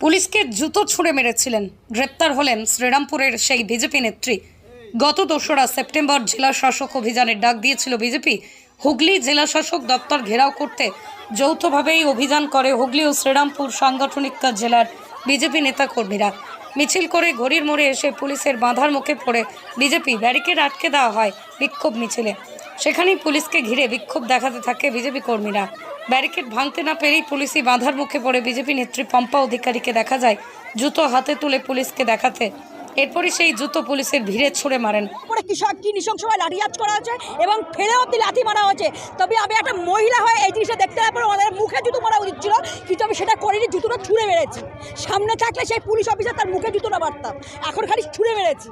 পুলিশকে জুতো ছুঁড়ে মেরেছিলেন। গ্রেপ্তার হলেন শ্রীরামপুরের সেই বিজেপি নেত্রী। গত দোসরা সেপ্টেম্বর জেলা শাসক অভিযানের ডাক দিয়েছিল বিজেপি। হুগলি জেলা শাসক দপ্তর ঘেরাও করতে যৌথভাবেই অভিযান করে হুগলি ও শ্রীরামপুর সাংগঠনিক জেলার বিজেপি নেতাকর্মীরা। মিছিল করে ঘড়ির মোড়ে এসে পুলিশের বাঁধার মুখে পড়ে বিজেপি ব্যারিকেড আটকে দেওয়া হয় বিক্ষোভ মিছিলে। সেখানেই পুলিশকে ঘিরে বিক্ষোভ দেখাতে থাকে বিজেপি কর্মীরা। ব্যারিকেড ভাঙতে না পেরেই পুলিশই বাঁধার মুখে পড়ে বিজেপি নেত্রী পম্পা অধিকারীকে দেখা যায়, জুতো হাতে তুলে পুলিশকে দেখাতে। এরপরই সেই জুতো পুলিশের ভিড়ে ছুঁড়ে মারেন। কৃষক কি নৃশংসভাবে লাঠিচার্জ করা হয়েছে এবং ফেলে অব্দি লাথি মারা হয়েছে তবে আমি একটা মহিলা হয়ে এই জিনিসটা দেখতে পাওয়ার পরে আমাদের মুখে জুতো মারা উচিত ছিল কিন্তু আমি সেটা করিনি জুতোটা ছুঁড়ে মেরেছি। সামনে থাকলে সেই পুলিশ অফিসার তার মুখে জুতোটা মারতাম। এখন খালি ছুঁড়ে মেরেছি।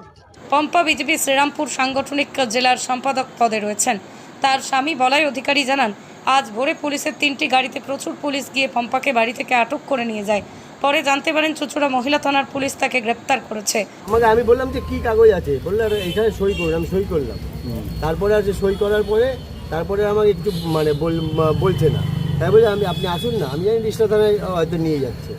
পম্পা বিজেপি শ্রীরামপুর সাংগঠনিক জেলার সম্পাদক পদে রয়েছেন। তার স্বামী বলাই অধিকারী জানান আজ ভোরে পুলিশের তিনটি গাড়িতে প্রচুর পুলিশ গিয়ে পম্পাকে বাড়ি থেকে আটক করে নিয়ে যায়। পরে জানতে পারেন চুচুড়া মহিলা থানার পুলিশ তাকে গ্রেপ্তার করেছে। আমাকে আমি বললাম যে কি কাগজ আছে? বললে আরে এখানে সই করলাম সই করলাম। তারপরে আছে সই করার পরে তারপরে আমাকে একটু মানে বলছে না। তাই বলে আমি আপনি আসুন না। আমি জানি রিষ্টা থানায় হয়তো নিয়ে যাচ্ছে।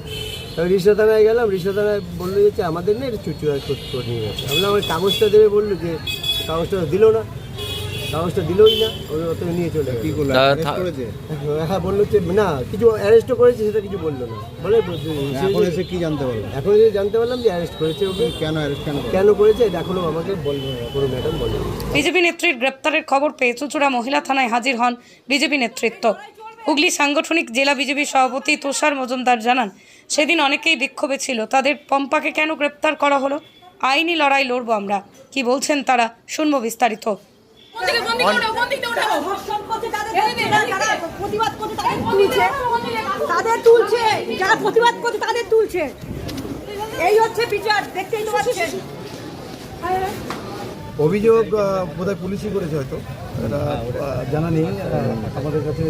তাই রিষ্টা থানায় গেলাম। রিষ্টা থানায় বলল যে আমাদের নেই চুচুড়া করে নিয়ে যাচ্ছে। আমি বললাম, আমার কাগজটা দেবে? বলল যে কাগজটা দিল না। কাগজটা দিলই না নিয়ে চলে কি করল? হ্যাঁ বলল যে না কিছু অ্যারেস্টও করেছে সেটা কিছু বলল না। বলে এখন এসে কি জানতে এখন জানতে পারলাম যে অ্যারেস্ট করেছে ওকে। কেন অ্যারেস্ট কেন কেন করেছে? এখনও আমাকে বলবে না কোনো ম্যাডাম বলবে বিজেপি নেত্রীর গ্রেপ্তারের খবর পেয়ে চুচুড়া মহিলা থানায় হাজির হন বিজেপি নেতৃত্ব। হুগলি সাংগঠনিক জেলা বিজেপি সভাপতি তুষার মজুমদার জানান সেদিন অনেকেই বিক্ষোভে ছিল। তাদের পম্পাকে কেন গ্রেপ্তার করা হলো? আইনি লড়াই লড়বো আমরা। কি বলছেন তারা? শুনব বিস্তারিত। তাদের তুলছে যারা প্রতিবাদ করছে তাদের তুলছে। এই হচ্ছে বিচার দেখতেই তো পাচ্ছেন। অভিযোগ বোধহয় পুলিশই করেছে হয়তো। এটা জানা নেই আমাদের কাছে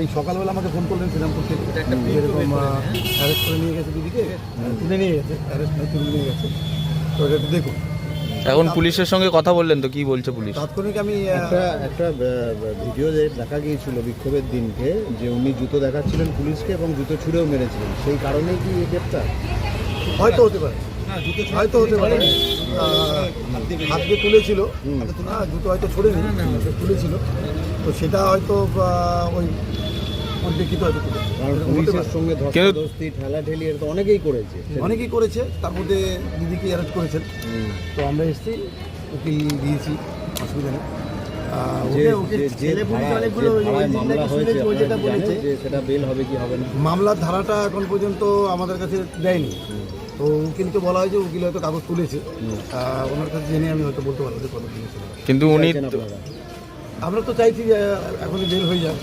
এই সকালবেলা আমাকে ফোন করলেন শ্রীরামপুর থেকে। এরকম অ্যারেস্ট করে নিয়ে গেছে দিদিকে তুলে নিয়ে গেছে অ্যারেস্ট তুলে নিয়ে গেছে। তো এটা দেখুন। এখন পুলিশের সঙ্গে কথা বললেন তো কি বলছে পুলিশ? তাৎক্ষণিক আমি একটা একটা ভিডিও যে দেখা গিয়েছিল বিক্ষোভের দিনকে যে উনি জুতো দেখাচ্ছিলেন পুলিশকে এবং জুতো ছুঁড়েও মেরেছিলেন সেই কারণেই কি এই গ্রেপ্তার? হয়তো হতে পারে। হয়তো হতে পারে। আহ, হাত দিয়ে তুলেছিল। হ্যাঁ, জুতো হয়তো ছড়েনি তুলেছিল। তো সেটা হয়তো ওই হয়তো। সঙ্গে ঠেলাঠেলি এটা অনেকেই করেছে। অনেকেই করেছে তার মধ্যে দিদিকে অ্যারেস্ট করেছেন। তো আমরা এসেছি উকিল দিয়েছি অসুবিধা নেই। মামলার ধারাটা এখন পর্যন্ত আমাদের কাছে দেয়নি। তো উকিলকে বলা হয়েছে উকিল হয়তো কাগজ তুলেছে। ওনার কাছে জেনে আমি হয়তো বলতে পারব যে কত কিন্তু উনি? আমরা তো চাইছি যে আহ, এখনই বেল হয়ে যাক।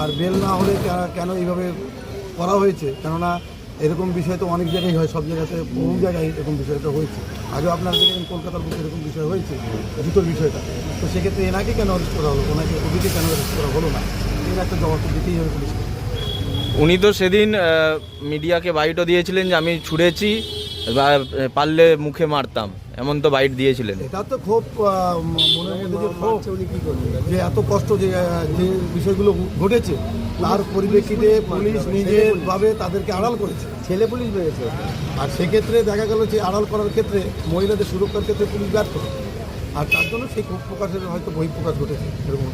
আর বেল না হলে কেন এইভাবে করা হয়েছে? কেননা এরকম বিষয় তো অনেক জায়গায় হয়, সব জায়গাতে, বহু জায়গায় এরকম বিষয়টা হয়েছে। আগেও আপনারা দেখেন কলকাতার বুকে এরকম বিষয় হয়েছে, জুতোর বিষয়টা। তো সেক্ষেত্রে এনাকে কেন অ্যারেস্ট করা হলো? ওনাকে, ওদিকে কেন অ্যারেস্ট করা হলো না? এর একটা জবাব তো দিতেই হবে পুলিশকে। উনি তো সেদিন মিডিয়াকে বাইটও দিয়েছিলেন যে আমি ছুঁড়েছি বা পারলে মুখে মারতাম। এমন তো বাইট দিয়েছিলেন। এটা তো খুব মনের মধ্যে যে ক্ষোভ যে এত কষ্ট যে যে বিষয়গুলো ঘটেছে তার পরিপ্রেক্ষিতে পুলিশ নিজের ভাবে তাদেরকে আড়াল করেছে। ছেলে পুলিশ বেড়েছে আর সেক্ষেত্রে দেখা গেল যে আড়াল করার ক্ষেত্রে মহিলাদের সুরক্ষার ক্ষেত্রে পুলিশ ব্যর্থ। আর তার জন্য সেই ক্ষোভ প্রকাশের হয়তো বহিঃপ্রকাশ ঘটেছে এরকম।